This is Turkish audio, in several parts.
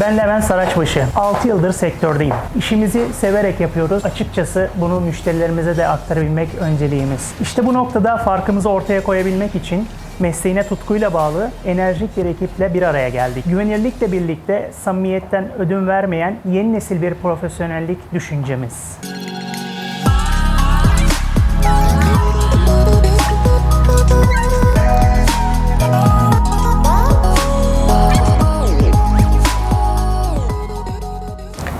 Ben Levent Saraçbaşı. 6 yıldır sektördeyim. İşimizi severek yapıyoruz. Açıkçası bunu müşterilerimize de aktarabilmek önceliğimiz. İşte bu noktada farkımızı ortaya koyabilmek için mesleğine tutkuyla bağlı enerjik bir ekiple bir araya geldik. Güvenirlikle birlikte samimiyetten ödün vermeyen yeni nesil bir profesyonellik düşüncemiz.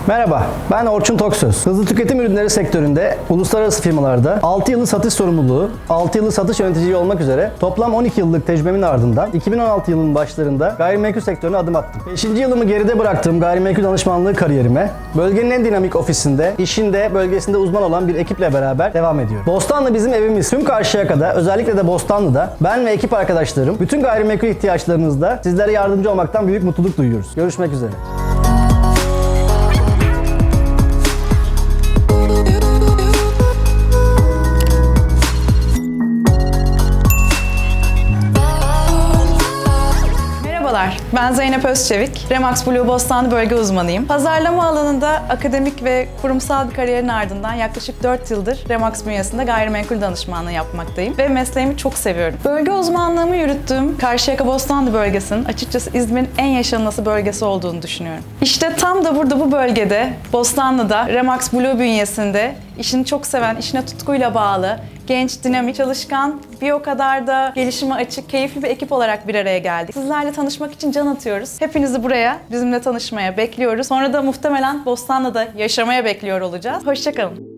Merhaba, ben Orçun Toksöz. Hızlı tüketim ürünleri sektöründe uluslararası firmalarda 6 yıllık satış sorumluluğu, 6 yıllık satış yöneticiliği olmak üzere toplam 12 yıllık tecrübemin ardından 2016 yılının başlarında gayrimenkul sektörüne adım attım. 5. yılımı geride bıraktığım gayrimenkul danışmanlığı kariyerime bölgenin en dinamik ofisinde, işinde, bölgesinde uzman olan bir ekiple beraber devam ediyorum. Bostanlı bizim evimiz. Tüm Karşıyaka'da, özellikle de Bostanlı'da ben ve ekip arkadaşlarım bütün gayrimenkul ihtiyaçlarınızda sizlere yardımcı olmaktan büyük mutluluk duyuyoruz. Görüşmek üzere. Merhabalar, ben Zeynep Özçevik. Remax Blue Bostanlı bölge uzmanıyım. Pazarlama alanında akademik ve kurumsal bir kariyerin ardından yaklaşık 4 yıldır Remax bünyesinde gayrimenkul danışmanlığı yapmaktayım ve mesleğimi çok seviyorum. Bölge uzmanlığımı yürüttüğüm Karşıyaka Bostanlı bölgesinin açıkçası İzmir'in en yaşanması bölgesi olduğunu düşünüyorum. İşte tam da burada bu bölgede, Bostanlı'da Remax Blue bünyesinde işini çok seven, işine tutkuyla bağlı, genç, dinamik, çalışkan, bir o kadar da gelişime açık, keyifli bir ekip olarak bir araya geldik. Sizlerle tanışmak için can atıyoruz. Hepinizi buraya, bizimle tanışmaya bekliyoruz. Sonra da muhtemelen Bostanlı'da yaşamaya bekliyor olacağız. Hoşçakalın.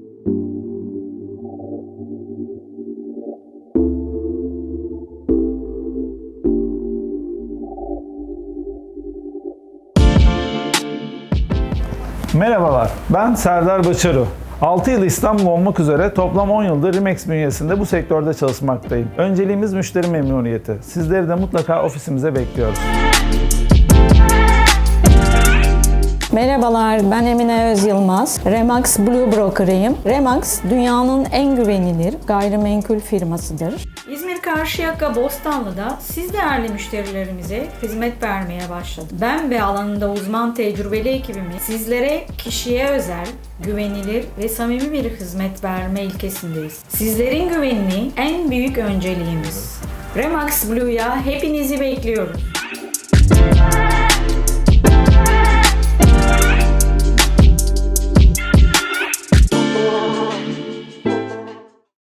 Merhabalar, ben Serdar Başarı. 6 yıl İstanbul olmak üzere toplam 10 yıldır Rimex bünyesinde bu sektörde çalışmaktayım. Önceliğimiz müşteri memnuniyeti. Sizleri de mutlaka ofisimize bekliyoruz. Merhabalar, ben Emine Öz Yılmaz. Remax Blue Broker'ıyım. Remax, dünyanın en güvenilir gayrimenkul firmasıdır. İzmir Karşıyaka Bostanlı'da siz değerli müşterilerimize hizmet vermeye başladı. Ben ve alanında uzman tecrübeli ekibimiz sizlere kişiye özel, güvenilir ve samimi bir hizmet verme ilkesindeyiz. Sizlerin güvenini en büyük önceliğimiz. Remax Blue'ya hepinizi bekliyoruz.